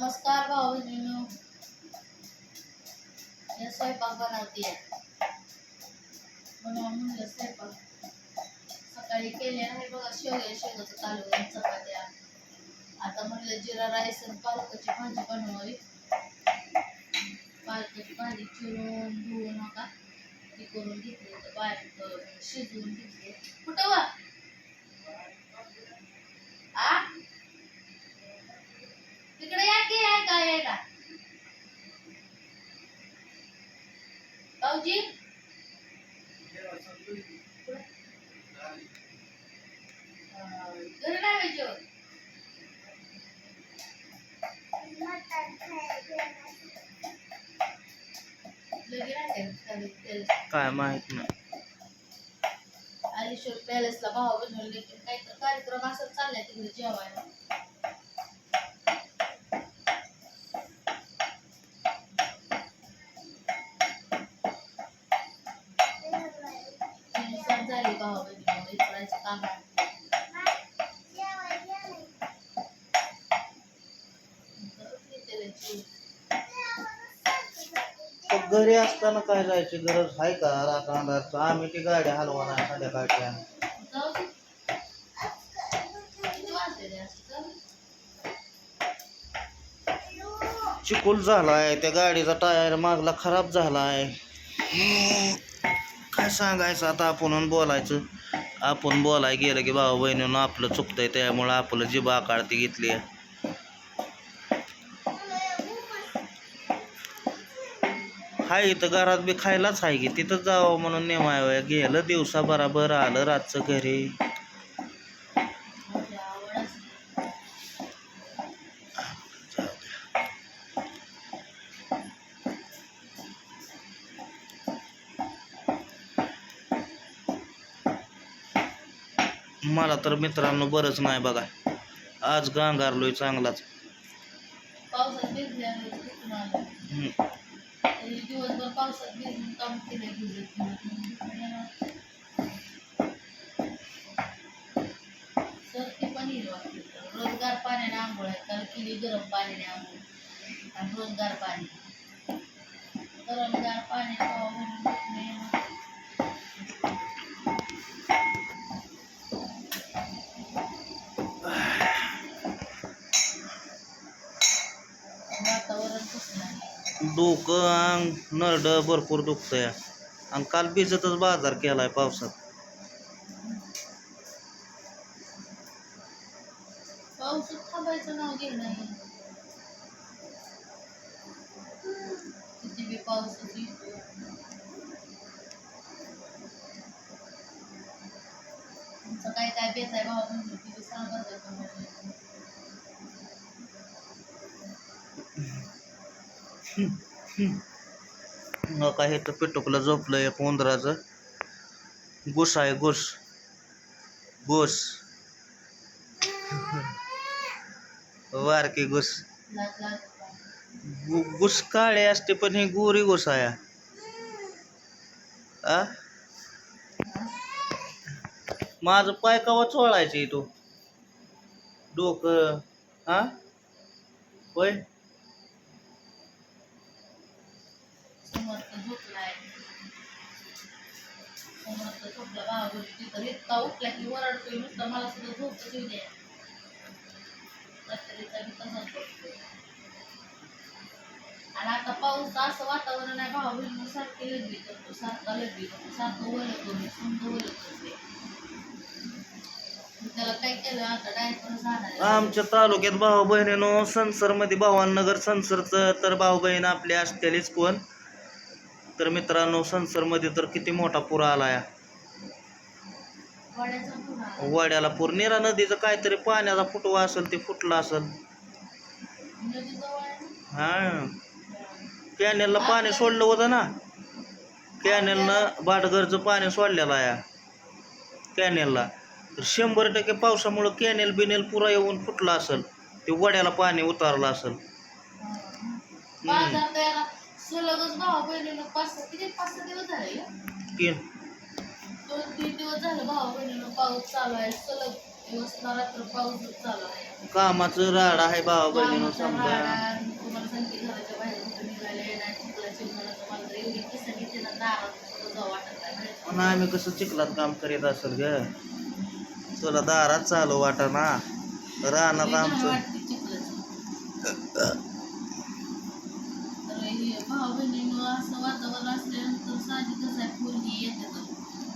नमस्कार भाऊ बहिणींनो. या स्वयंपाक बनवते बनवा म्हणलं स्वयंपाक. सकाळी केले आहे बघा शेवया शेवगाचं कालवण चपात्या. आता म्हणलं जिरा राईस आणि पालकाची भाजी बनवावी. पालकाची भाजी चिरून धुवून नका. ती करून घेतली तर शिजवून घेतली कुठं वा आ तिकडे या की आहे का आहे का भाऊजी अं, घरी नाही व्हायचे हो. लगे राहते खाली तेल. काय माहीत नाही. आलीश्वर पॅलेसला भाव बनवले काही तर कार्यक्रम असं चाललाय तिकडे जेवायला. झाली भावा काम घरी असताना काय जायची गरज आहे का? राखणारचं आम्ही ती गाडी हलवणार संध्याकाळची चिकूल झालाय त्या गाडीचा टायर मागला खराब झालाय. काय सांगायचं आता आपण बोलायचं? आपण बोलाय गेलं की भाऊ बहिणीनं आपलं चुकतंय त्यामुळं आपलं जीभ आकाळती घेतली आहे. हाय इथं घरात बी खायलाच आहे की. तिथं जावं म्हणून नेमाय गेलं दिवसा बराबर आलं रातचं घरी. मला तर मित्रांनो बरंच नाही बघा. आज गांगारलोय चांगलाच. पावसात भिजून काम केलंय भिजत भिजत. सर्दी पण येईल वाटतं. रोजगार पाण्याने आंघोळ आहे काल केली गरम पाण्याने आंघोळ आणि रोजगार पाणी गरमगार पाणी प्यावं डोकं अंग नरड भरपूर दुखतंय. आणि काल भिजतच बाजार केलाय पावसात. पाऊस थांबायचं नाव घे नाही किती बी पाऊस येतो तुमचं काय काय बेत आहे भावा? म्हणून तिथे सांगा जरा तुम्हाला. मग काय हे तर पिटुकलं झोपलं एक उंदराचं गुस आहे गुस. गुस. वारकी गुस. गु- गुस काळे असते पण ही गोरी गुस आहे. आ? माझं पाय कवा चोळायचे तू? डोकं हा होय? इतका उठला की ओरडतोय नुसतं मला सुद्धा झोपच येऊ द्या रात्रीचा तसाच झोपतोय. आणि आता पाऊस असं वातावरण आहे भाऊ बहिणी सारखी लगडी करतो सारखा करतो सारखं मी समजा त्याला काय केलं आता डायपर आमच्या तालुक्यात भाऊ बहिणीनो संसरमध्ये भावानगर संसरचं तर भाऊ बहीण आपली असतेलीच कोण तर मित्रांनो संसरमध्ये तर किती मोठा पूर आला या वाड्याला पूर. निरा नदीचं काहीतरी पाण्याचा फुटवा असेल ते फुटलं असेल. हां. हा कॅनेलला पाणी सोडलं होतं ना. कॅनेलनं बाटघरचं पाणी सोडलेलं आहे. कॅनेलला. तर शंभर टक्के पावसामुळं कॅनेल बिनेल पुरा येऊन फुटला असेल. ते वड्याला पाणी उतारलं असेल. सलगच भाऊ बहिणीनं पाच सहा किती पाच सहा दिवस झाले ग? तीन दोन तीन दिवस झाले भाऊ बहिणीनं पाऊस चालू आहे सलग दिवस रात्र पाऊसच चालू आहे कामाचं राड आहे भावा बहिणीनं कामाचा समजा राडा, तुम्हाला सांगते घराच्या बाहेर कुठं निघाले नाही चिखला चिखलाचं मला तर एवढी किस्सा घेते ना दारात सुद्धा जाऊ वाटत नाही बाहेर. पण आम्ही कसं चिखलात काम करीत असेल ग तुला दारात चालू वाटा ना रानात लई घाण आमचं वाटते चिखलाचं. भाऊ असं वातावरण असल्यानंतर साहजिकच आहे पोरगी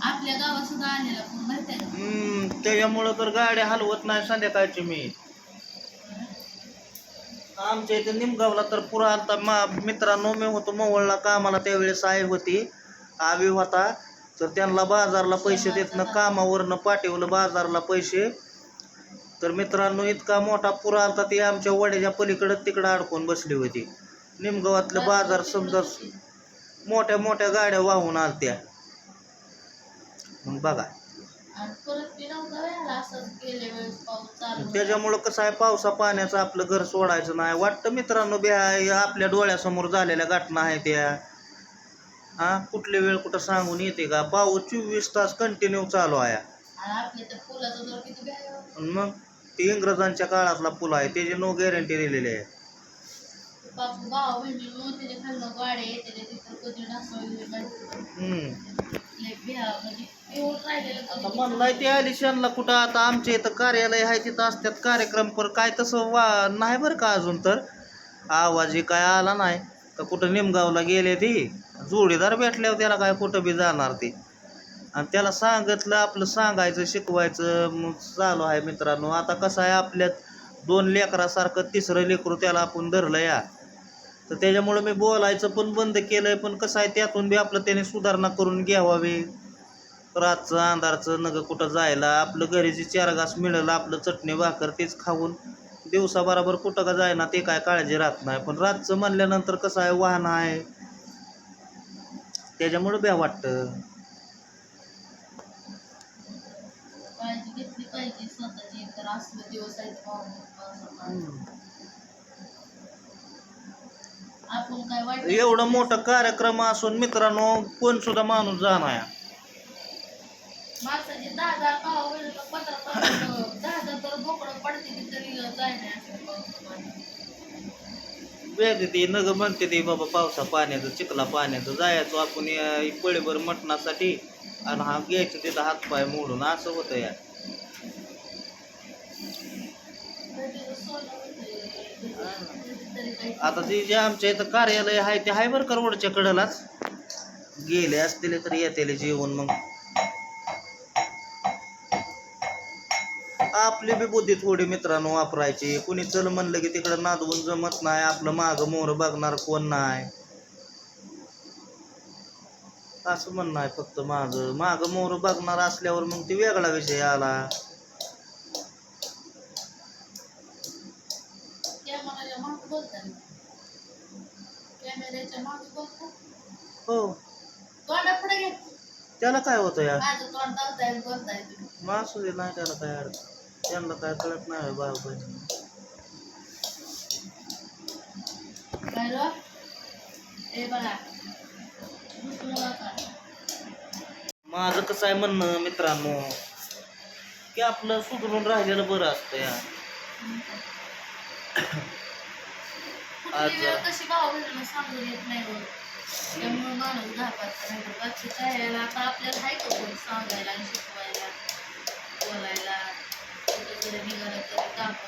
आपल्या गावात सुद्धा आलेला पण माहिती आहे का? हम्म, त्याच्यामुळं तर गाड्या हलवत नाही संध्याकाळची मी. आमच्या इथे निमगावला तर पुरा आता मा मित्रांनो मी होतो मोवळला कामाला त्यावेळेस आई होती आवी होता. तर त्यांना बाजारला पैसे देतनं कामावरनं पाठवलं बाजारला पैसे. तर मित्रांनो इतका मोठा पुरा आलता ती आमच्या वड्याच्या पलीकडं तिकडं अडकून बसली होती. निमगावातलं बाजार समजा मोठ्या मोठ्या गाड्या वाहून आलत्या. मग बघा. त्याच्यामुळं कसं आहे पावसा पाण्याचं आपलं घर सोडायचं नाही. वाटतं मित्रांनो बी आहे, आपल्या डोळ्यासमोर झालेल्या घटना आहेत त्या. हा कुठली वेळ कुठं सांगून येते का? पाऊस चोवीस तास कंटिन्यू चालू आहे. मग ती इंग्रजांच्या काळातला पूल आहे त्याची नो गॅरंटी दिलेली आहे. बापू भाऊ बहिणी त्याच्या खालनं गाड्या येते तिथं कधी आता म्हणलाय ते आलिशानला कुठं आता आमच्या इथं कार्यालय आहे तिथं असतात कार्यक्रम पर काय तसं वा नाही बरं का अजून तर. आवाजही काय आला नाही. तर कुठं निमगावला गेले ती. जोडीदार भेटल्यावर त्याला काय कुठं बी जाणार ते. आणि त्याला सांगितलं आपलं सांगायचं शिकवायचं मग चालू आहे मित्रांनो. आता कसं आहे आपल्यात दोन लेकरासारखं तिसरं लेकरू त्याला आपण धरलं या. तर त्याच्यामुळं मी बोलायचं पण बंद केलंय पण कसं आहे त्यातून बी आपलं त्याने सुधारणा करून घ्यावावी. रातचं अंधारचं नग कुठं जायला आपलं घरीची चार घास मिळेल आपलं चटणी भाकर तेच खाऊन दिवसाबरोबर कुठं का जायना ते काय काळजी राहत नाही. पण रातचं म्हणल्यानंतर कसं आहे वाहन आहे. त्याच्यामुळं ब्या वाटतं. काळजी घेतली पाहिजे स्वतःची. तर असलं दिवस आहेत. आपण काय वाटत एवढं मोठं कार्यक्रम असून मित्रांनो कोण सुद्धा माणूस जाणार माणसाचे दहा हजार भाव गेले तर पंधरा पंधरा दहा हजार तर बोकडं पडते तरी जाय नाही असं. पाऊस पाणी. वेगळी ती नग म्हणते ती बाबा पावसा पाण्याचं चिखला पाण्याचं जायचो आपण पळीभर मटणासाठी. आणि हा घ्यायचं तिथं हातपाय मोडून असं होतं या आता ते जे आमच्या इथं कार्यालय आहे ते आहे बरं का रोडच्या कडेलाच. गेले असतील तर येतेले जेवण मग. आपली बी बुद्धी थोडी मित्रांनो वापरायची. कुणी चल म्हणलं की तिकडं नादवून जमत नाही आपलं माग मोर बघणार कोण नाही. असं म्हणणं आहे फक्त माझं. माग मोर बघणार असल्यावर मग ते वेगळा विषय आला. हो. तोंडा पुढे घे. त्याला काय होतं या माझं तोंड दावताय बोलताय असू दे नाही त्याला काय अडचण. त्यांना काय कळत नाही बाबा काय रो ए बघा दुसरं नका. माझं कसं आहे म्हणणं मित्रांनो? की आपलं सुधरून राहिलेलं बरं असतं या आज कुठली वेळ कशी भाव बहिणीला सांगून येत नाही बघ त्यामुळे माणूस आता आपल्याला आहे का कोणी सांगायला शिकवायला? बोलायला? कुठं जरी निघालं तरी आता आपण-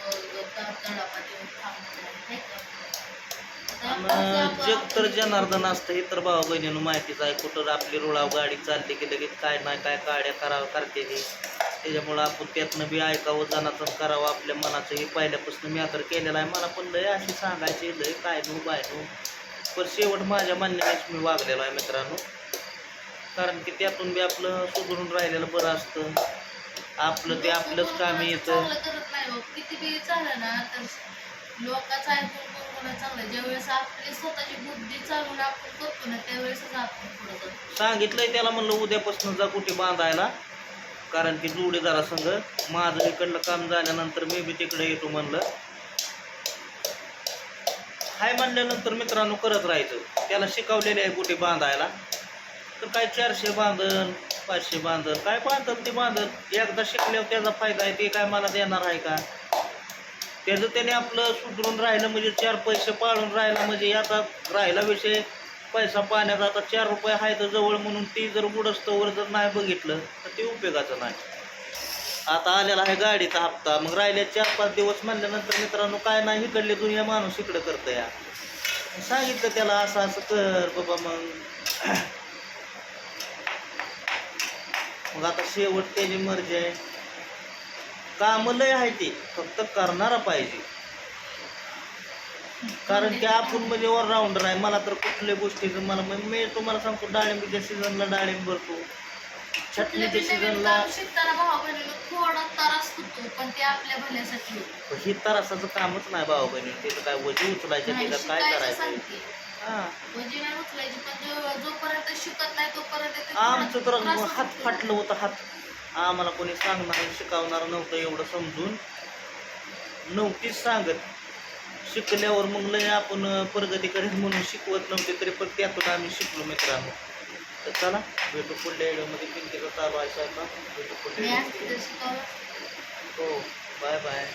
जग तर जनार्दन असतं हे तर भावा बहिणीनं माहितीच आहे. कुठं आपली रुळाव गाडी चालली की लगेच काय नाही काय काड्या करावं करते ते त्याच्यामुळं आपण त्यातनं बी ऐकावं जनातन करावं आपल्या मनाचं. हे पहिल्यापासून मी तर केलेलं आहे. मला पण लय अशी सांगायची लय काय नो बाय नो. पण शेवट माझ्या म्हणण्यानेच मी वागलेलो आहे मित्रांनो. कारण की त्यातून बी आपलं सुधरून राहिलेलं बरं असतं. आपलं ते आपलंच कामी येतं चांगलं करत नाही बघ. किती बी चाललं ना तर लोकांचं ऐकून करून चांगलं ज्यावेळेस आपली स्वतःची बुद्धी चालून आपण करतो ना त्यावेळेसच आपण पुढे जातो. सांगितलंय त्याला म्हणलं उद्यापासून जा कुठे बांधायला. कारण की जोडीदारा संग. माझं इकडलं काम झाल्यानंतर मी बी तिकडे येतो म्हणलं. हाय म्हणल्यानंतर मित्रांनो करत राहायचं. त्याला शिकवलेले आहे कुठे बांधायला. तर काय चारशे बांधन पाचशे बांधन काय बांधन ते बांधन. एकदा शिकल्यावर त्याचा फायदा आहे ते काय मला देणार आहे का? त्याचं त्याने आपलं सुधरून राहिलं म्हणजे चार पैसे पाळून राहिला म्हणजे याचा राहिला विषय. पैसा पाण्याचा आता चार रुपये आहे तर जवळ म्हणून ती जर बुडस्तवर जर नाही बघितलं तर ते उपयोगाचं नाही. आता आलेला आहे गाडीचा हप्ता. मग राहिले चार पाच दिवस म्हणल्यानंतर मित्रांनो काय नाही इकडले दुनिया माणूस इकडं करतं या सांगितलं त्याला असं असं कर बाबा मग. मग आता शेवट त्याची मर्जी आहे. काम लय आहे ते फक्त करणारा पाहिजे. कारण की आपण म्हणजे ऑलराऊंडर आहे. मला तर कुठल्या गोष्टीचं मला मी तुम्हाला सांगतो डाळिंबीच्या सीझनला डाळिंब भरतो शिकताना बहिणीला थोडा त्रास होतो पण ते आपल्या भल्यासाठी. होतं. ही तरासाचं कामच नाही भाऊ बहिणी. तिथं काय वजी उचलायचं नाही, तिथं काय शिकायचं करायचं? सांगते. हा. वजी नाही उचलायची पण जो- जोपर्यंत शिकत नाही तोपर्यंत ते आमचं तर थोडा त्रास हात होतो. फाटलं होतं हात. आम्हाला कोणी सांगणार शिकवणार नव्हतं एवढं समजून. नव्हतीच सांगत. शिकल्यावर मग लय आपण प्रगती करीत म्हणून शिकवत नव्हते तरी पण त्यातून आम्ही शिकलो मित्रांनो. तर चला. भेटू पुढल्या व्हिडिओमध्ये. पिंकीचं चालू स्वयंपाक भेटू पुढल्या हो. Bye bye.